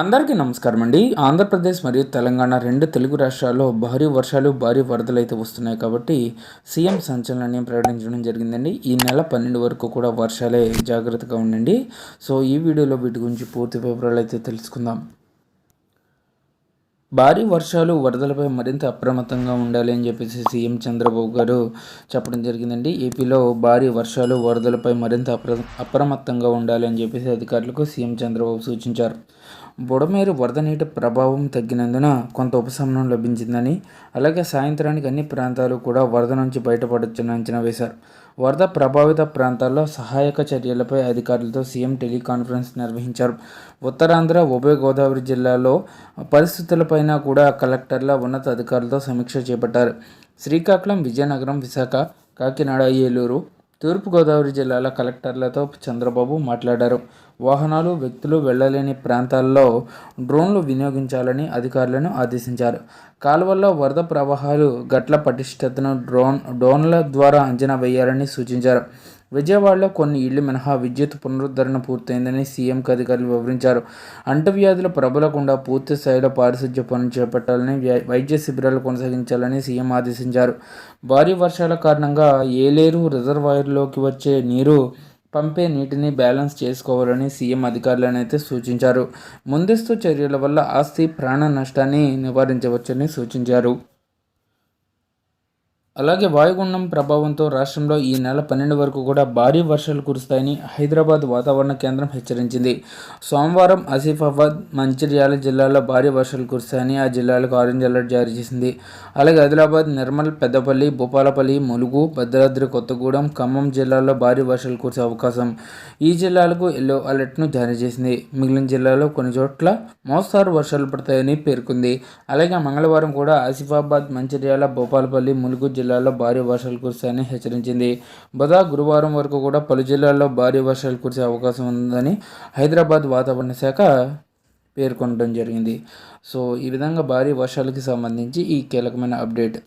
అందరికీ నమస్కారం అండి. ఆంధ్రప్రదేశ్ మరియు తెలంగాణ రెండు తెలుగు రాష్ట్రాల్లో భారీ వర్షాలు భారీ వరదలు అయితే వస్తున్నాయి కాబట్టి సీఎం సంచలనం ప్రకటించడం జరిగిందండి. ఈ నెల పన్నెండు వరకు కూడా వర్షాలే జాగ్రత్తగా ఉండండి. సో ఈ వీడియోలో వీటి గురించి పూర్తి వివరాలు అయితే తెలుసుకుందాం. భారీ వర్షాలు వరదలపై మరింత అప్రమత్తంగా ఉండాలి అని చెప్పేసి సీఎం చంద్రబాబు గారు చెప్పడం జరిగిందండి. ఏపీలో భారీ వర్షాలు వరదలపై మరింత అప్ర అప్రమత్తంగా ఉండాలి అని చెప్పేసి అధికారులకు సీఎం చంద్రబాబు సూచించారు. బుడమేరు వరద నీటి ప్రభావం తగ్గినందున కొంత ఉపశమనం లభించిందని అలాగే సాయంత్రానికి అన్ని ప్రాంతాలు కూడా వరద నుంచి బయటపడొచ్చని అంచనా వేశారు. వరద ప్రభావిత ప్రాంతాల్లో సహాయక చర్యలపై అధికారులతో సీఎం టెలికాన్ఫరెన్స్ నిర్వహించారు. ఉత్తరాంధ్ర ఉభయ గోదావరి జిల్లాలో పరిస్థితులపైన కూడా కలెక్టర్ల ఉన్నత అధికారులతో సమీక్ష చేపట్టారు. శ్రీకాకుళం విజయనగరం విశాఖ కాకినాడ ఏలూరు తూర్పుగోదావరి జిల్లాల కలెక్టర్లతో చంద్రబాబు మాట్లాడారు. వాహనాలు వ్యక్తులు వెళ్ళలేని ప్రాంతాల్లో డ్రోన్లు వినియోగించాలని అధికారులను ఆదేశించారు. కాలువల్లో వరద ప్రవాహాలు గట్ల పటిష్టతను డ్రోన్ డ్రోన్ల ద్వారా అంచనా వేయాలని సూచించారు. విజయవాడలో కొన్ని ఇళ్ళు మినహా విద్యుత్ పునరుద్ధరణ పూర్తయిందని సీఎంకి అధికారులు వివరించారు. అంటువ్యాధులు ప్రబలకుండా పూర్తి స్థాయిలో పారిశుధ్య పనులు చేపట్టాలని వైద్య శిబిరాలు కొనసాగించాలని సీఎం ఆదేశించారు. భారీ వర్షాల కారణంగా ఏలేరు రిజర్వాయర్లోకి వచ్చే నీరు పంపే నీటిని బ్యాలెన్స్ చేసుకోవాలని సీఎం అధికారులను అయితే సూచించారు. ముందస్తు చర్యల వల్ల ఆస్తి ప్రాణ నష్టాన్ని నివారించవచ్చని సూచించారు. అలాగే వాయుగుండం ప్రభావంతో రాష్ట్రంలో ఈ నెల పన్నెండు వరకు కూడా భారీ వర్షాలు కురుస్తాయని హైదరాబాద్ వాతావరణ కేంద్రం హెచ్చరించింది. సోమవారం ఆసిఫాబాద్ మంచిర్యాల జిల్లాలో భారీ వర్షాలు కురుస్తాయని ఆ జిల్లాలకు ఆరెంజ్ అలర్ట్ జారీ చేసింది. అలాగే ఆదిలాబాద్ నిర్మల్ పెద్దపల్లి భూపాలపల్లి ములుగు భద్రాద్రి కొత్తగూడెం ఖమ్మం జిల్లాల్లో భారీ వర్షాలు కురిసే అవకాశం ఈ జిల్లాలకు ఎల్లో అలర్ట్ను జారీ చేసింది. మిగిలిన జిల్లాలో కొన్ని చోట్ల మోస్తారు వర్షాలు పడతాయని పేర్కొంది. అలాగే మంగళవారం కూడా ఆసిఫాబాద్ మంచిర్యాల భూపాలపల్లి ములుగు జిల్లాల్లో భారీ వర్షాలు కురుస్తాయని హెచ్చరించింది. బుధ గురువారం వరకు కూడా పలు జిల్లాల్లో భారీ వర్షాలు కురిసే అవకాశం ఉందని హైదరాబాద్ వాతావరణ శాఖ పేర్కొనడం జరిగింది. సో ఈ విధంగా భారీ వర్షాలకి సంబంధించి ఈ కీలకమైన అప్డేట్